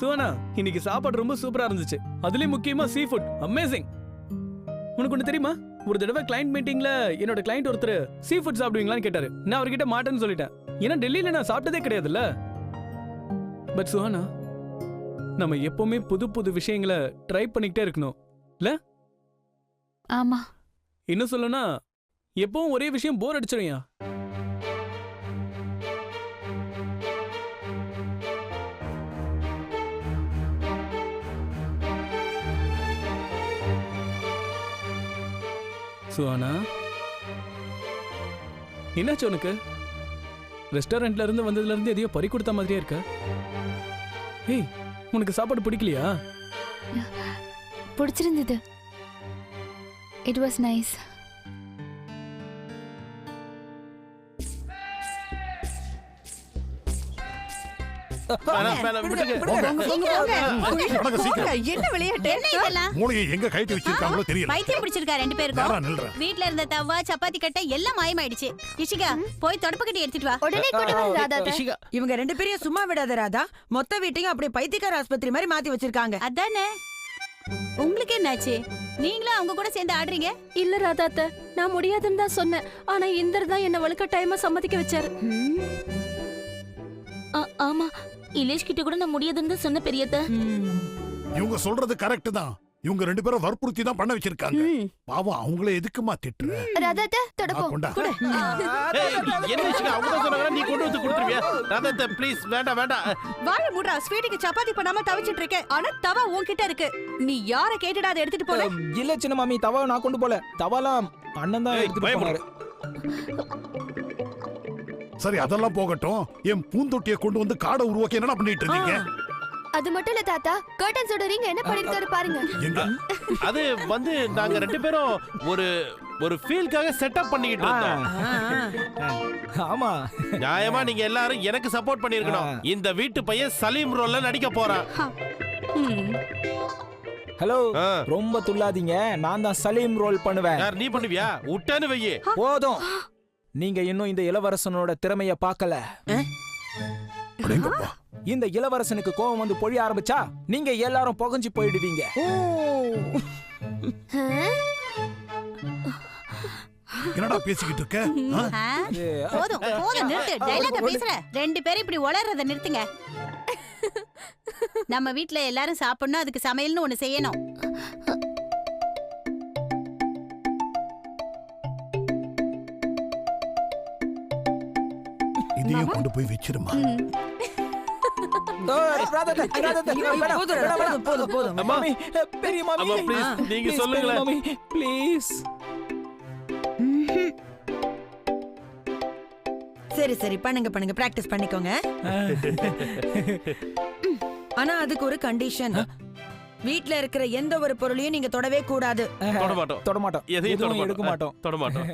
சுவனா இன்னைக்கு சாப்பாடு ரொம்ப சூப்பரா இருந்துச்சு. அதுலயும் முக்கியமா சீ ஃபுட் அமேசிங் உனக்கு ஒண்ணு தெரியுமா? ஒரு தடவை கிளைண்ட் மீட்டிங்ல என்னோட கிளைண்ட் ஒருத்தர் சீ ஃபுட் சாப்பிடுவீங்களான்னு கேட்டாரு. நான் அவர்கிட்ட மாட்டேன்னு சொல்லிட்டேன். ஏன்னா டெல்லியில நான் சாப்பிட்டதே கிடையாதுல்ல? பட் சுஹானா நம்ம எப்பவுமே புது புது விஷயங்களை ட்ரை பண்ணிக்கிட்டே இருக்கணும். ஆமா. இன்னும் சொல்லணும்னா எப்பவும் ஒரே விஷயம் போர் அடிச்சிடும்யா சுவானா? என்னாச்சு உனக்கு? ரெஸ்டாரண்ட்ல இருந்து வந்ததுல இருந்து எதையோ பறி கொடுத்த மாதிரியே இருக்க. ஏய் உனக்கு சாப்பாடு பிடிக்கலையா? பிடிச்சிருந்தது. இட் வாஸ் நைஸ் என்ன விளையாட்டு? என்ன இதெல்லாம்? மூளையை எங்க கைட்டு வச்சிருக்காங்களோ தெரியல. பைத்தியம் பிடிச்சிருக்கா ரெண்டு பேருக்கும். வீட்ல இருந்த தவா சப்பாத்தி கட்டை எல்லாம் மாயமாயிடுச்சு. இஷிகா போய் தொடப்பு கட்டி எடுத்துட்டு வா. உடனே கொண்டு வந்து ராதா இஷிகா, இவங்க ரெண்டு பேரையும் சும்மா விடாத ராதா. மொத்த வீட்டையும் அப்படியே பைத்தியக்கார ஆஸ்பத்திரி மாதிரி மாத்தி வச்சிருக்காங்க. அதானே? உங்களுக்கு என்னாச்சு? நீங்களும் அவங்க கூட சேர்ந்து ஆடுறீங்க? இல்ல ராதாத்த நான் முடியாதுன்னு தான் சொன்னேன். ஆனா இந்தர் தான் என்ன வழுக்க டைமா சம்மதிக்க வச்சாரு. ஆமா. இலேஷ் கிட்ட கூட நான் முடியாதுன்னு தான் சொன்ன பெரியத்த. இவங்க சொல்றது கரெக்ட் தான். இவங்க ரெண்டு பேரும் வற்புறுத்தி தான் பண்ண வச்சிருக்காங்க. பாவம் அவங்களே எதுக்குமா திட்டுற? ராதாத்த தொடப்போம் கொண்டா. ஏய், என்ன இஷிகா, அவங்க சொன்னாங்க, நீ கொண்டு வந்து கொடுத்துருவியா? ராதா, please, வேண்டாம், வேண்டாம். வாழ முடுறா. ஸ்வீட்டுக்கு சப்பாத்தி பண்ணாம தவிச்சிட்டு இருக்கேன். ஆனா தவா உன்கிட்ட இருக்கு. நீ யார கேட்டுடா அதை எடுத்துட்டு போல இல்ல சின்ன மாமி தவா நான் கொண்டு போல. தவாலாம் அண்ணன் தான் எடுத்துட்டு. போனாரு. சரி அதெல்லாம் போகட்டும். என் பூந்தொட்டியை கொண்டு வந்து காடை உருவாக்கி என்னடா பண்ணிட்டு இருக்கீங்க? அது மட்டும் இல்ல தாத்தா. கர்டன்ஸோட ரிங் என்ன பண்ணிருக்காரு பாருங்க. அது வந்து நாங்க ரெண்டு பேரும் ஒரு ஒரு ஃபீல்காக செட்டப் பண்ணிக்கிட்டு இருந்தோம். ஆமா. நியாயமா நீங்க எல்லாரும் எனக்கு சப்போர்ட் பண்ணிருக்கணும். இந்த வீட்டு பையன் சலீம் ரோல்ல நடிக்க போறான். ஹலோ ஆ. ரொம்ப துள்ளாதீங்க. நான் தான் சலீம் ரோல் பண்ணுவேன். யார் நீ பண்ணுவியா? விட்டான்னு வையே. போதும். நீங்க இன்னும் இந்த இளவரசனோட திறமைய பார்க்கல. இந்த இளவரசனுக்கு கோபம் வந்து பொழிய ஆரம்பிச்சா நீங்க எல்லாரும் புகஞ்சு போயிடுவீங்க. என்னடா பேசிக்கிட்டு இருக்க? போதும் போதும் நிறுத்து. டைலாக பேசுற. ரெண்டு பேரும் இப்படி உளறத நிறுத்துங்க. நம்ம வீட்ல எல்லாரும் சாப்பிடணும் அதுக்கு சமையல்னு ஒண்ணு செய்யணும். மாமி. அம்மா, please, ஆ, நீங்க சொல்லுங்களேன். ப்ளீஸ் சரி சரி பண்ணுங்க பண்ணுங்க பிராக்டிஸ் பண்ணிக்கோங்க. ஆனா அதுக்கு ஒரு கண்டிஷன் வீட்ல இருக்கிற எந்த ஒரு பொருளையும் நீங்க தொடவே கூடாது. தொட மாட்டோம் தொட மாட்டோம் எதையும் தொட மாட்டோம். தொட மாட்டோம்